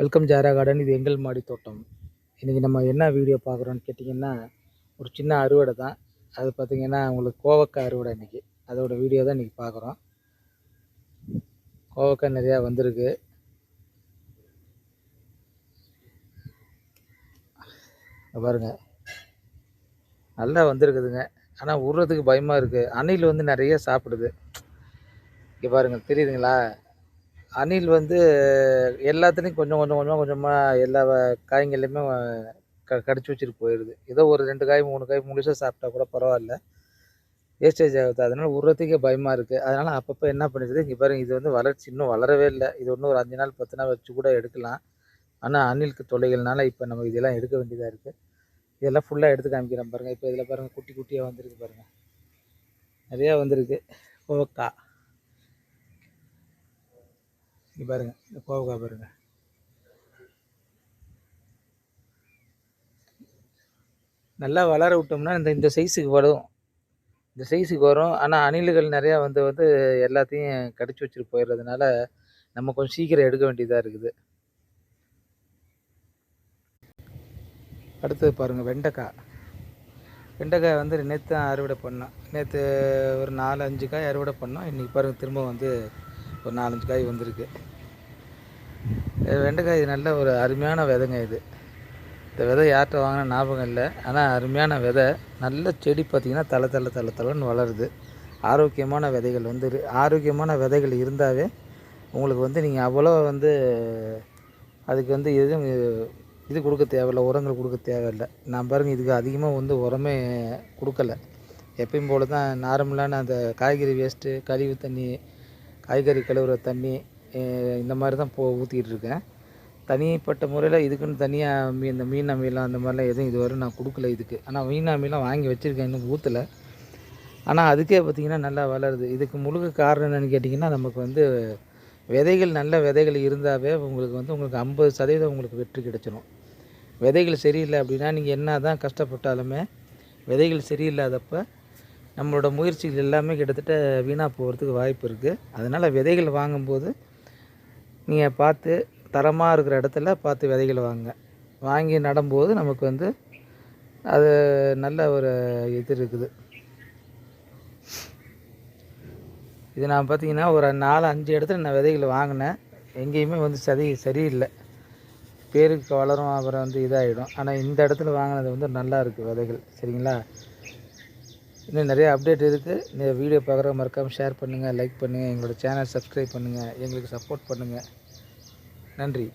Welcome ஜாரா garden. இது எங்கள் மாடி தோட்டம். இன்றைக்கி நம்ம என்ன வீடியோ பார்க்குறோன்னு கேட்டிங்கன்னா ஒரு சின்ன அறுவடை தான். அது பார்த்திங்கன்னா உங்களுக்கு கோவக்காய் அறுவடை இன்றைக்கி அதோட வீடியோ தான் இன்றைக்கி பார்க்குறோம். கோவக்காய் நிறையா வந்திருக்கு. பாருங்க. நல்லா வந்திருக்குதுங்க. ஆனால் உருறதுக்கு பயமாக இருக்குது அணில் வந்து நிறைய சாப்பிடுது. இங்கே பாருங்கள் தெரியுதுங்களா? அணில் வந்து எல்லாத்துலேயும் கொஞ்சம் கொஞ்சம் கொஞ்சமாக கொஞ்சமாக எல்லா வ- காய்கள்லையுமே க கடிச்சு வச்சுட்டு போயிடுது ஏதோ ஒரு ரெண்டு காய் மூணு காய் முழுசாக சாப்பிட்டா கூட பரவாயில்ல. வேஸ்டேஜ் ஆகுது. அதனால் உருவத்துக்கே பயமாக இருக்குது அதனால் அப்பப்போ என்ன பண்ணிடுது இங்கே பாருங்கள் இது வந்து வளர்ச்சி இன்னும் வளரவே இல்லை. இது இன்னும் ஒரு அஞ்சு நாள் பத்து நாள் வச்சு கூட எடுக்கலாம். ஆனால் அணிலுக்கு தொலைகள்னால இப்போ நம்ம இதெல்லாம் எடுக்க வேண்டியதாக இருக்குது இதெல்லாம் ஃபுல்லாக எடுத்து காமிக்கிறேன் பாருங்கள் இப்போ இதில் பாருங்கள் குட்டி குட்டியாக வந்திருக்கு பாருங்கள் நிறையா வந்திருக்கு. கோவக்காய் இங்கே பாருங்கள் இந்த கோவக்காய் பாருங்கள் நல்லா வளர விட்டோம்னா இந்த இந்த சைஸுக்கு வரும். இந்த சைஸுக்கு வரும். ஆனால் அணில்கள் நிறையா வந்து வந்து எல்லாத்தையும் கடிச்சு வச்சுட்டு போயிடுறதுனால நம்ம கொஞ்சம் சீக்கிரம் எடுக்க வேண்டியதாக இருக்குது. அடுத்தது பாருங்கள் வெண்டைக்காய். வெண்டைக்காய் வந்து நேற்று தான் அறுவடை பண்ணோம். நேற்று ஒரு நாலு அஞ்சு காய் அறுவடை பண்ணோம். இன்றைக்கி பாருங்கள் திரும்ப வந்து ஒரு நாலஞ்சு காய் வந்திருக்கு. வெண்டைக்காய் நல்ல ஒரு அருமையான விதைங்க இது. இந்த விதை யார்கிட்ட வாங்கின ஞாபகம் இல்லை. ஆனால் அருமையான விதை. நல்ல செடி பார்த்திங்கன்னா தலை தலை தலை தலைன்னு வளருது. ஆரோக்கியமான விதைகள் வந்து ஆரோக்கியமான விதைகள் இருந்தாவே உங்களுக்கு வந்து நீங்கள் அவ்வளோ வந்து அதுக்கு வந்து எதுவும் இது கொடுக்க தேவையில்ல உரங்கள் கொடுக்க தேவையில்லை. நான் பாருங்கள் இதுக்கு அதிகமாக வந்து உரமே கொடுக்கல. எப்பயும் போல தான் நார்மலான அந்த காய்கறி வேஸ்ட்டு கழிவு தண்ணி காய்கறி கழுவுற தண்ணி இந்த மாதிரி தான் போ ஊற்றிக்கிட்டு இருக்கேன். தனிப்பட்ட முறையில் இதுக்குன்னு தனியாக மீ இந்த மீன் அமிலம் அந்த மாதிரிலாம் எதுவும் இதுவரை நான் கொடுக்கல இதுக்கு. ஆனால் மீன் அமீலாம் வாங்கி வச்சுருக்கேன் இன்னும் ஊற்றலை ஆனால் அதுக்கே பார்த்திங்கன்னா நல்லா வளருது. இதுக்கு முழுக்க காரணம் என்னென்னு கேட்டிங்கன்னா நமக்கு வந்து விதைகள் நல்ல விதைகள் இருந்தாவே உங்களுக்கு வந்து உங்களுக்கு ஐம்பது சதவீதம் உங்களுக்கு வெற்றி கிடச்சிடும் விதைகள் சரியில்லை அப்படின்னா நீங்கள் என்ன தான் கஷ்டப்பட்டாலுமே விதைகள் சரியில்லாதப்போ நம்மளோட முயற்சிகள் எல்லாமே கிட்டத்தட்ட வீணாக போகிறதுக்கு வாய்ப்பு இருக்குது அதனால் விதைகள் வாங்கும்போது நீங்கள் பார்த்து தரமாக இருக்கிற இடத்துல பார்த்து விதைகள் வாங்க. வாங்கி நடும்போது நமக்கு வந்து அது நல்ல ஒரு இது இருக்குது. இது நான் பார்த்தீங்கன்னா ஒரு நாலு அஞ்சு இடத்துல நான் விதைகள் வாங்கினேன். எங்கேயுமே வந்து சரி சரியில்லை. பேருக்கு வளரும் அப்புறம் வந்து இதாகிடும் ஆனால் இந்த இடத்துல வாங்கினது வந்து நல்லா இருக்குது விதைகள். சரிங்களா? இன்னும் நிறைய அப்டேட் இருக்குது இந்த வீடியோ பார்க்குற மறக்காமல் ஷேர் பண்ணுங்கள் லைக் பண்ணுங்கள் எங்களோட சேனல் சப்ஸ்கிரைப் பண்ணுங்கள் எங்களுக்கு சப்போர்ட் பண்ணுங்கள் நன்றி.